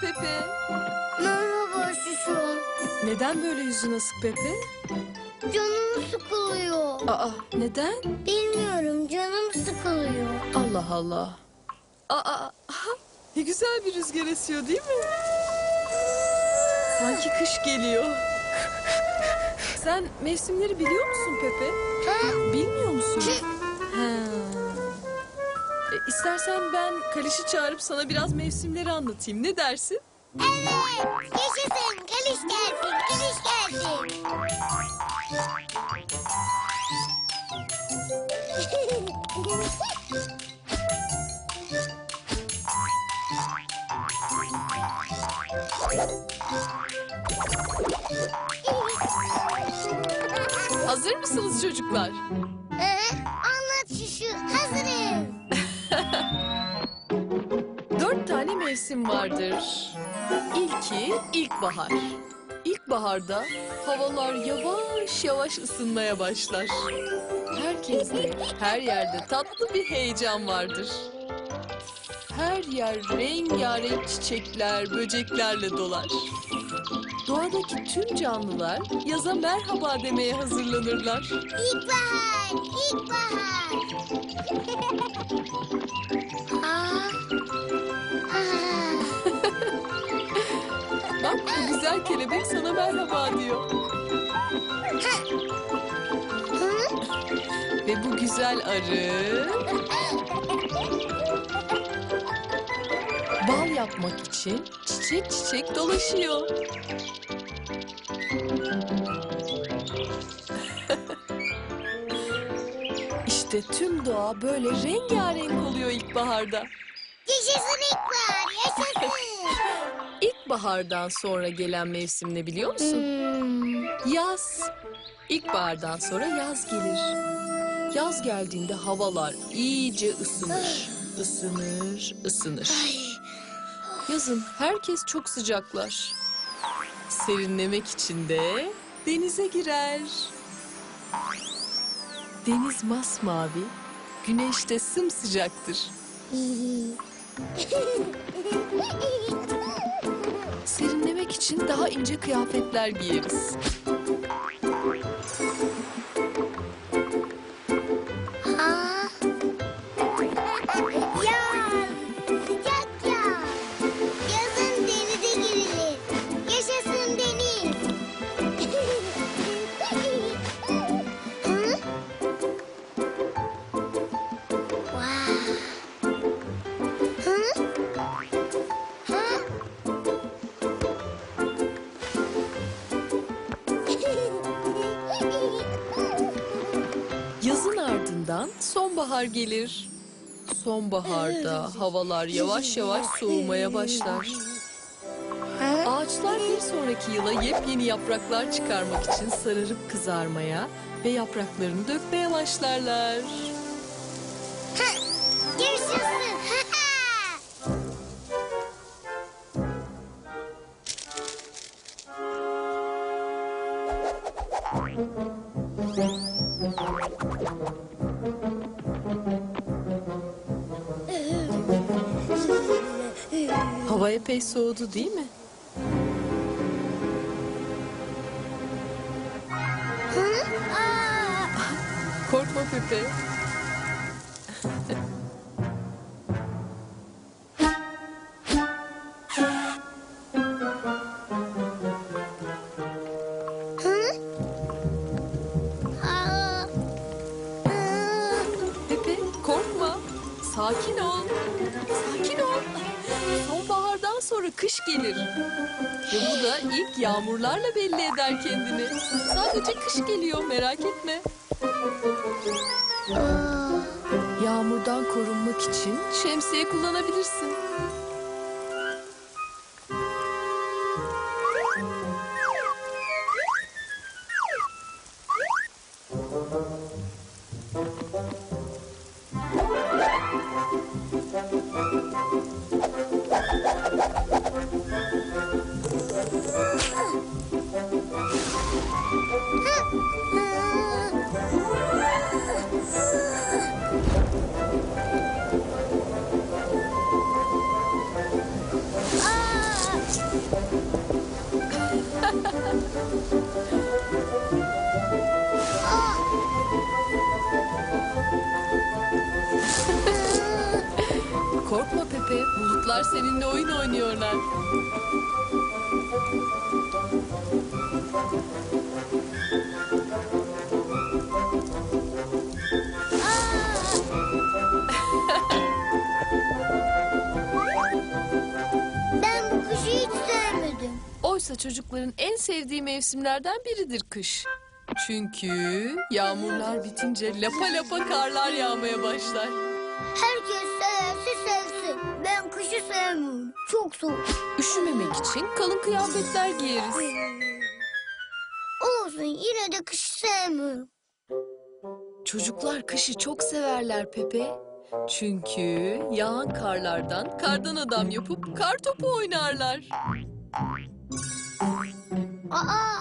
Pepe. Merhaba Şuşu. Neden böyle yüzün asık Pepe? Canım sıkılıyor. Aa neden? Bilmiyorum canım sıkılıyor. Allah Allah. Aa ne güzel bir rüzgar esiyor değil mi? Sanki kış geliyor. Sen mevsimleri biliyor musun Pepe? Ha? Bilmiyor musun? Ha. İstersen ben Kaliş'i çağırıp sana biraz mevsimleri anlatayım. Ne dersin? Evet. Yaşasın. Kaliş gelsin. Kaliş gelsin. Hazır mısınız çocuklar? Dört tane mevsim vardır. İlki ilkbahar. İlkbaharda havalar yavaş yavaş ısınmaya başlar. Herkeste, her yerde tatlı bir heyecan vardır. Her yer rengarenk çiçekler, böceklerle dolar. Doğadaki tüm canlılar yaza merhaba demeye hazırlanırlar. İlkbahar. İlkbahar. Merhaba diyor. Ve bu güzel arı bal yapmak için çiçek çiçek dolaşıyor. işte tüm doğa böyle rengarenk oluyor ilkbaharda. Yaşasın ilkbahar. İlkbahardan sonra gelen mevsim ne biliyor musun? Hmm. Yaz. İlkbahardan sonra yaz gelir. Yaz geldiğinde havalar iyice ısınır. Isınır, ısınır. Yazın herkes çok sıcaklar. Serinlemek için de denize girer. Deniz masmavi, güneş de sımsıcaktır. Serinlemek için daha ince kıyafetler giyeriz. Ardından sonbahar gelir. Sonbaharda havalar yavaş yavaş soğumaya başlar. Ağaçlar bir sonraki yıla yepyeni yapraklar çıkarmak için sararıp kızarmaya ve yapraklarını dökmeye başlarlar. Yaşasın. Hava epey soğudu değil mi? Hı? Aa! Korkma Pepe. Hı? Aa! Pepe korkma. Sakin ol. Sakin ol. Sonbahardan sonra kış gelir. Ve bu da ilk yağmurlarla belli eder kendini. Sadece kış geliyor merak etme. Aa, Yağmurdan korunmak için şemsiye kullanabilirsin. Aa. Bulutlar seninle oyun oynuyorlar. Ben bu kışı hiç sevmedim. Oysa çocukların en sevdiği mevsimlerden biridir kış. Çünkü yağmurlar bitince lapa lapa karlar yağmaya başlar. Herkes severse sevsin. Sevmiyorum. Çok soğuk. Üşümemek için kalın kıyafetler giyeriz. Olsun yine de kışı sevmiyorum. Çocuklar kışı çok severler Pepe. Çünkü yağan karlardan kardan adam yapıp kar topu oynarlar. Aa.